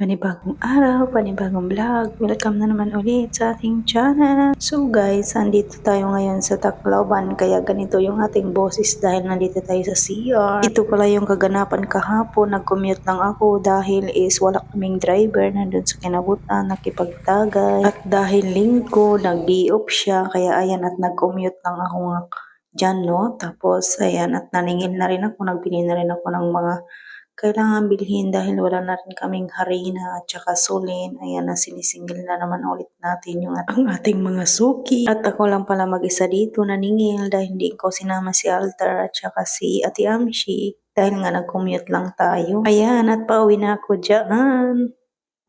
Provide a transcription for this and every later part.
Panibagong araw, panibagong vlog. Welcome na naman ulit sa ating channel. So guys, andito tayo ngayon sa Tacloban kaya ganito yung ating boses dahil nandito tayo sa CR. Ito pala yung kaganapan kahapon. Nag-commute lang ako dahil is wala kaming driver nandun sa kinabutan, nakipagtagay. At dahil linggo, nag-day off siya kaya ayan at nag-commute lang ako nga dyan no. Tapos ayan at naningil na rin ako, nagbili na rin ako ng mga kailangan bilhin dahil wala na rin kaming harina at saka sulin. Ayan na sinisingil na naman ulit natin yung ang ating mga suki. At ako lang pala mag-isa dito naningil dahil hindi ko sinama si Altar at saka si Ate Amshi dahil nga nag-commute lang tayo. Ayan at pauwi na ako dyan.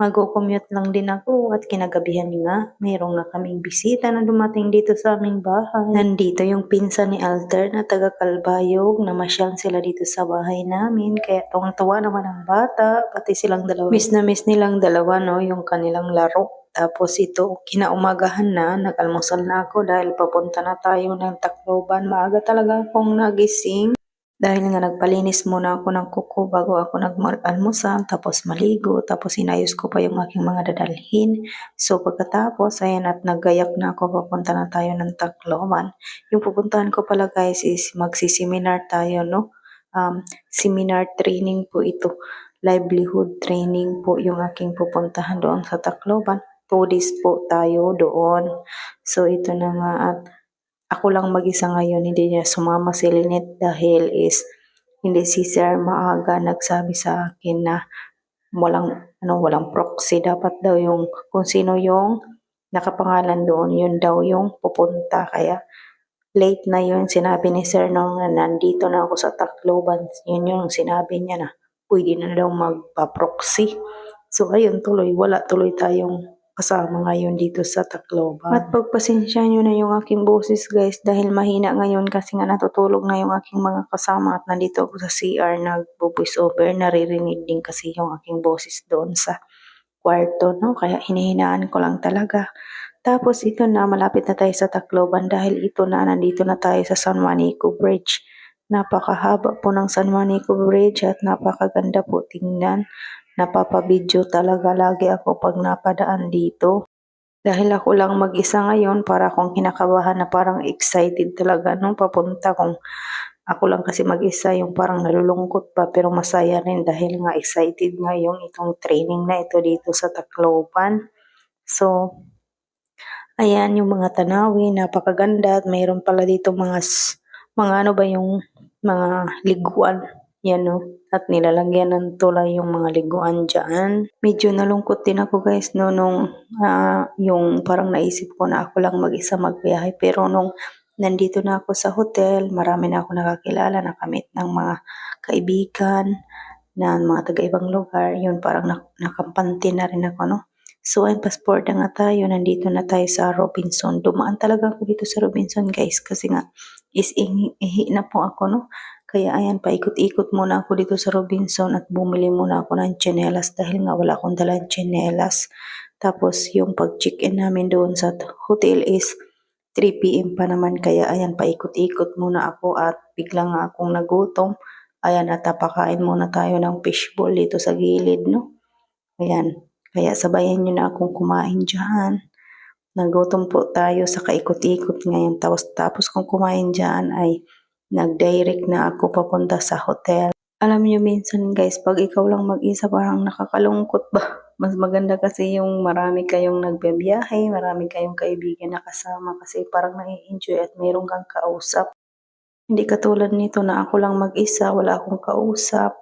Mag-commute lang din ako at kinagabihan nga, mayroong na kaming bisita na dumating dito sa aming bahay. Nandito yung pinsan ni Alter na taga Kalbayog, namasyal sila dito sa bahay namin. Kaya tuwang-tuwa naman ang bata, pati silang dalawa. Miss na miss nilang dalawa, no, yung kanilang laro. Tapos ito, kinaumagahan na, nag-almusal na ako dahil papunta na tayo ng Tacloban. Maaga talaga akong nagising. Dahil nga nagpalinis muna ako ng kuko bago ako nag-almusal, tapos maligo, tapos inayos ko pa yung aking mga dadalhin. So pagkatapos, ayan at naggayak na ako, papunta na tayo ng Tacloban. Yung pupuntahan ko pala guys is magsiseminar tayo, no? Um, seminar training po ito. Livelihood training po yung aking pupuntahan doon sa Tacloban. Two days po tayo doon. So ito na nga at ako lang mag-isa ngayon, hindi niya sumama si Lynette dahil is hindi si Sir maaga nagsabi sa akin na walang ano walang proxy. Dapat daw yung kung sino yung nakapangalan doon yun daw yung pupunta. Kaya late na yun sinabi ni Sir nung nandito na ako sa Tacloban yun yung sinabi niya na pwede na daw magpa-proxy. So ayun tuloy wala tuloy tayong kasama ngayon dito sa Tacloban. At pagpasensya nyo na yung aking boses guys dahil mahina ngayon kasi nga natutulog na yung aking mga kasama at nandito ako sa CR nagbo-voice over. Naririnig din kasi yung aking boses doon sa kwarto no kaya hinihinaan ko lang talaga. Tapos ito na malapit na tayo sa Tacloban dahil ito na nandito na tayo sa San Juanico Bridge. Napakahaba po ng San Juanico Bridge at napakaganda po tingnan napapabidyo talaga lagi ako pag napadaan dito. Dahil ako lang mag-isa ngayon, para akong kinakabahan na parang excited talaga nung papunta kung ako lang kasi mag-isa yung parang nalulungkot pa pero masaya rin dahil nga excited nga yung itong training na ito dito sa Tacloban. So, ayan yung mga tanawin, napakaganda at mayroon pala dito mga, mga ano ba yung mga liguan yan no. At nilalagyan ng tulay yung mga liguan dyan. Medyo nalungkot din ako guys no nung ah, yung parang naisip ko na ako lang mag-isa magbiyahe. Pero nung nandito na ako sa hotel, marami na ako nakakilala, nakamit ng mga kaibigan na mga taga-ibang lugar. Yun parang nak nakampante na rin ako no. So, ayun, passport na nga tayo. Nandito na tayo sa Robinson. Dumaan talaga ako dito sa Robinson, guys. Kasi nga, is ihi na po ako, no? Kaya ayan, paikot-ikot muna ako dito sa Robinson at bumili muna ako ng tsinelas dahil nga wala akong dalang tsinelas. Tapos yung pag-check-in namin doon sa hotel is 3pm pa naman kaya ayan, paikot-ikot muna ako at biglang nga akong nagutom. Ayan, at tapakain muna tayo ng fishball dito sa gilid, no? Ayan, kaya sabayan nyo na akong kumain dyan. Nagutom po tayo sa kaikot-ikot ngayon. Tapos, tapos kung kumain dyan ay nag-direct na ako papunta sa hotel. Alam niyo minsan guys, pag ikaw lang mag-isa parang nakakalungkot ba? Mas maganda kasi yung marami kayong nagbibiyahe, marami kayong kaibigan na kasama kasi parang nai-enjoy at mayroong kang kausap. Hindi katulad nito na ako lang mag-isa, wala akong kausap.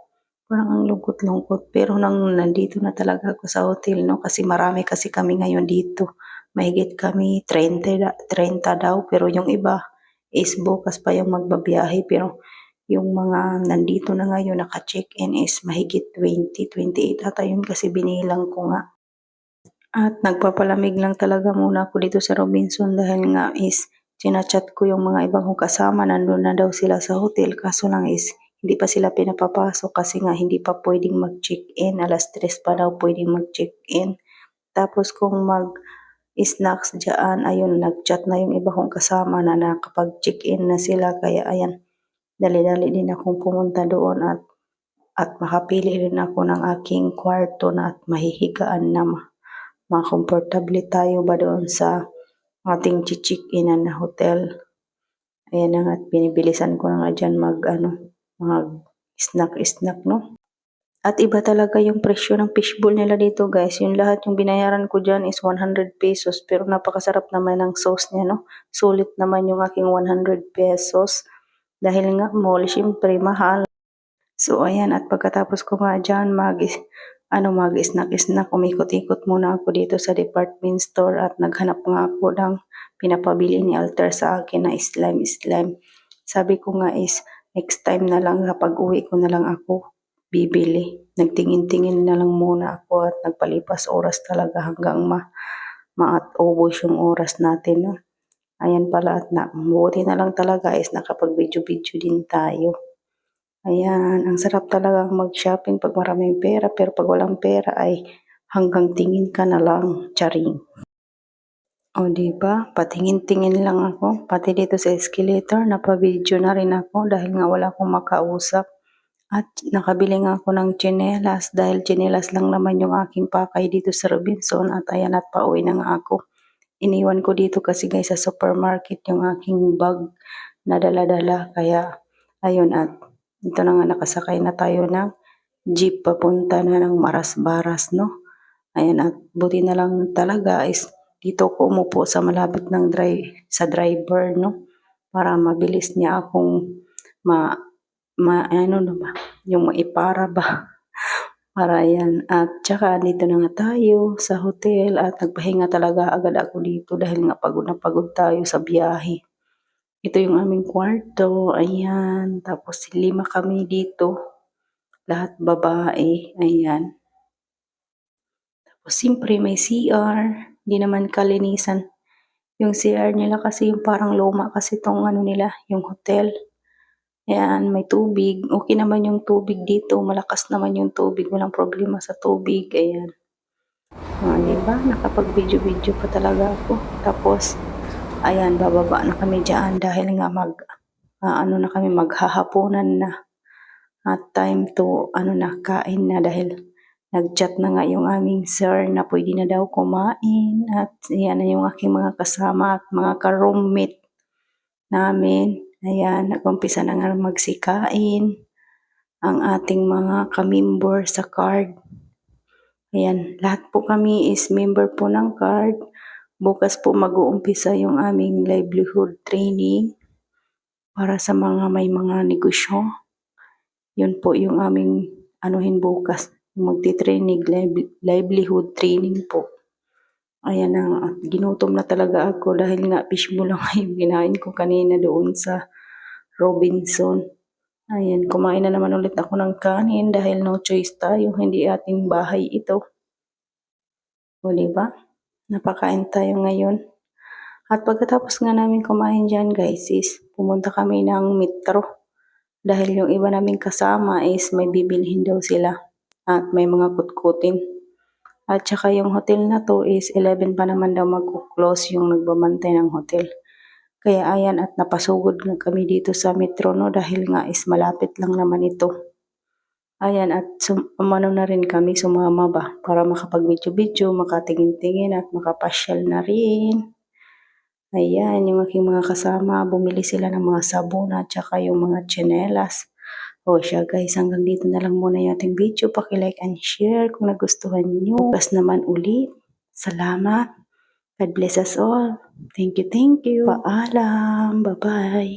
Parang ang lungkot-lungkot. Pero nang nandito na talaga ako sa hotel, no? Kasi marami kasi kami ngayon dito. Mahigit kami 30, da- 30 daw. Pero yung iba is bukas pa yung magbabiyahe. Pero yung mga nandito na ngayon naka-check-in is mahigit 20, 28 ata yun kasi binilang ko nga. At nagpapalamig lang talaga muna ako dito sa Robinson dahil nga is chinachat ko yung mga ibang kong kasama, nandun na daw sila sa hotel kaso lang is hindi pa sila pinapapasok kasi nga hindi pa pwedeng mag-check-in, alas 3 pa daw pwedeng mag-check-in. Tapos kung mag snacks dyan, ayun, nag-chat na yung iba kong kasama na nakapag-check-in na sila kaya ayan, dali-dali din akong pumunta doon at at makapili rin ako ng aking kwarto na at mahihigaan na ma- makomportable tayo ba doon sa ating chichik-inan na hotel. Ayan na nga at binibilisan ko na nga dyan mag ano, mag snack-snack no. At iba talaga yung presyo ng fishbowl nila dito guys. Yung lahat yung binayaran ko dyan is 100 pesos. Pero napakasarap naman ng sauce niya no. Sulit naman yung aking 100 pesos. Dahil nga mall, syempre mahal. So ayan at pagkatapos ko nga dyan mag ano mag snack snack umikot-ikot muna ako dito sa department store at naghanap nga ako ng pinapabili ni Alter sa akin na slime slime. Sabi ko nga is next time na lang kapag uwi ko na lang ako bibili. Nagtingin-tingin na lang muna ako at nagpalipas oras talaga hanggang ma maubos yung oras natin. No? Ayan pala at na, buti na lang talaga is nakapag-video-video din tayo. Ayan, ang sarap talaga mag-shopping pag maraming pera pero pag walang pera ay hanggang tingin ka na lang, charing. O di ba? Patingin-tingin lang ako. Pati dito sa escalator, napa-video na rin ako dahil nga wala akong makausap. At nakabili nga ako ng tsinelas dahil tsinelas lang naman yung aking pakay dito sa Robinson at ayan at pauwi na nga ako. Iniwan ko dito kasi guys sa supermarket yung aking bag na dala-dala kaya ayun at ito na nga nakasakay na tayo ng jeep papunta na ng Maras-Baras no. Ayan at buti na lang talaga is dito ko umupo sa malapit ng dri sa driver no para mabilis niya akong ma ma ano na ba, yung maipara ba. Para yan. At tsaka dito na nga tayo sa hotel at nagpahinga talaga agad ako dito dahil nga pagod na pagod tayo sa biyahe. Ito yung aming kwarto. Ayan. Tapos lima kami dito. Lahat babae. Ayan. Tapos siyempre may CR. Hindi naman kalinisan. Yung CR nila kasi yung parang luma kasi tong ano nila, yung hotel. Ayan, may tubig. Okay naman yung tubig dito. Malakas naman yung tubig. Walang problema sa tubig. Ayan. Ah, di ba? Nakapag-video-video pa talaga ako. Tapos, ayan, bababa na kami dyan dahil nga mag, ah, ano na kami, maghahaponan na. At time to, ano na, kain na dahil nag-chat na nga yung aming sir na pwede na daw kumain. At yan na yung aking mga kasama at mga ka-roommate namin. Ayan, nag-umpisa na nga magsikain ang ating mga ka-member sa card. Ayan, lahat po kami is member po ng card. Bukas po mag-uumpisa yung aming livelihood training para sa mga may mga negosyo. Yun po yung aming anuhin bukas. Magti-training, livelihood training po. Ayan na, ginutom na talaga ako dahil nga fishbowl lang yung kinain ko kanina doon sa Robinson. Ayan, kumain na naman ulit ako ng kanin dahil no choice tayo, hindi ating bahay ito. O diba? Napakain tayo ngayon. At pagkatapos nga namin kumain dyan guys is pumunta kami ng metro. Dahil yung iba naming kasama is may bibilhin daw sila at may mga kutkutin. At saka yung hotel na to is 11 pa naman daw mag-close yung nagbabantay ng hotel. Kaya ayan at napasugod nga kami dito sa metro no dahil nga is malapit lang naman ito. Ayan at sum- na rin kami sumama ba para makapag-video-video, makatingin-tingin at makapasyal na rin. Ayan, yung aking mga kasama, bumili sila ng mga sabon at saka yung mga tsinelas. O siya guys, hanggang dito na lang muna yung ating video. Paki-like and share kung nagustuhan nyo. Bukas naman ulit. Salamat. God bless us all. Thank you, thank you. Paalam. Bye-bye.